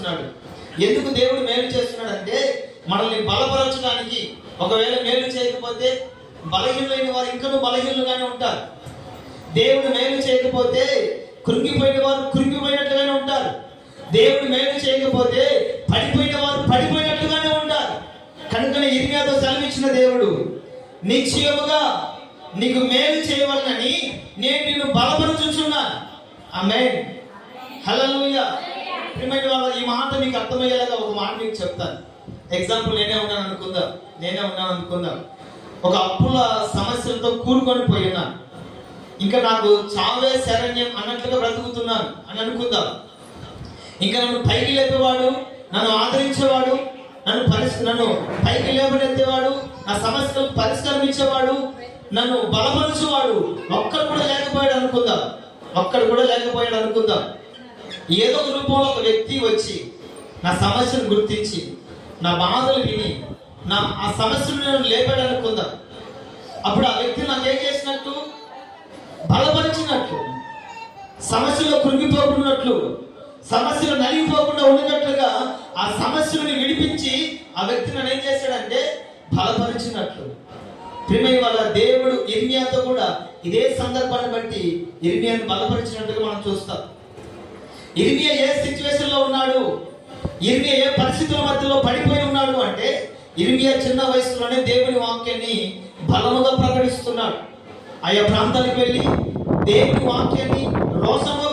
చేస్తున్నాడు. ఎందుకు దేవుడు మేలు చేస్తున్నాడు అంటే మనల్ని బలపరచడానికి. ఒకవేళ మేలు చేయకపోతే బలహీనులైన వారు ఇంకనూ బలహీనులుగానే ఉంటారు. దేవుడు మేలు చేయకపోతే కృంగిపోయిన వారు కృంగిపోయినట్లుగానే ఉంటారు. దేవుడు మేలు చేయకపోతే పడిపోయిన వారు పడిపోయినట్లుగానే ఉంటారు. కనుకనే ఇరిమియాతో సెలవిచ్చిన దేవుడు నిశ్చయముగా నీకు మేలు చేయవలనని నేను నిన్ను బలపరుచుచున్నాను. ఆమె హల్లెలూయా. ప్రియమైన వాళ్ళ ఈ మాట మీకు అర్థమయ్యేలాగా ఒక మాట మీకు చెప్తాను. ఎగ్జాంపుల్ నేనే ఉన్నాను అనుకుందాం. నేనే ఉన్నాను అనుకుందాం. ఒక అప్పుల సమస్యలతో కూరుకొని పోయి ఉన్నాను. ఇంకా నాకు చావే శరణ్యం అన్నట్లుగా బ్రతుకుతున్నాను అని అనుకుందాం. ఇంకా నన్ను పైకి లేపేవాడు నన్ను ఆదరించేవాడు నన్ను పరిష్ నన్ను పైకి లేపనెత్తేవాడు నా సమస్యలు పరిష్కరించేవాడు నన్ను బలపరిచేవాడు ఒక్కడు కూడా లేకపోయాడు అనుకుందాం. ఒక్కడు కూడా లేకపోయాడు అనుకుందాం. ఏదో ఒక రూపంలో ఒక వ్యక్తి వచ్చి నా సమస్యను గుర్తించి నా బాధలు విని నా ఆ సమస్యను నేను లేపాడు అప్పుడు ఆ వ్యక్తి నాకేం చేసినట్టు? బలపరిచినట్లు సమస్యలో కృంగిపోకున్నట్లు సమస్యలు నలిగిపోకుండా ఉన్నట్లుగా ఆ సమస్యలను విడిపించి ఆ వ్యక్తిని నన్ను ఏం చేశాడంటే బలపరిచినట్లు. ప్రియమైన వల్ల దేవుడు ఇర్మియాతో కూడా ఇదే సందర్భాన్ని బట్టి ఇర్మియాను బలపరిచినట్టుగా మనం చూస్తాం. ఇర్మియా ఏ సిచ్యువేషన్లో ఉన్నాడు? ఇర్మియా ఏ పరిస్థితుల మధ్యలో పడిపోయి ఉన్నాడు అంటే ఇర్మియా చిన్న వయసులోనే దేవుని వాక్యాన్ని బలముగా ప్రకటిస్తున్నాడు. ఆయా ప్రాంతానికి వెళ్ళి దేవుని వాక్యాన్ని రోషంగా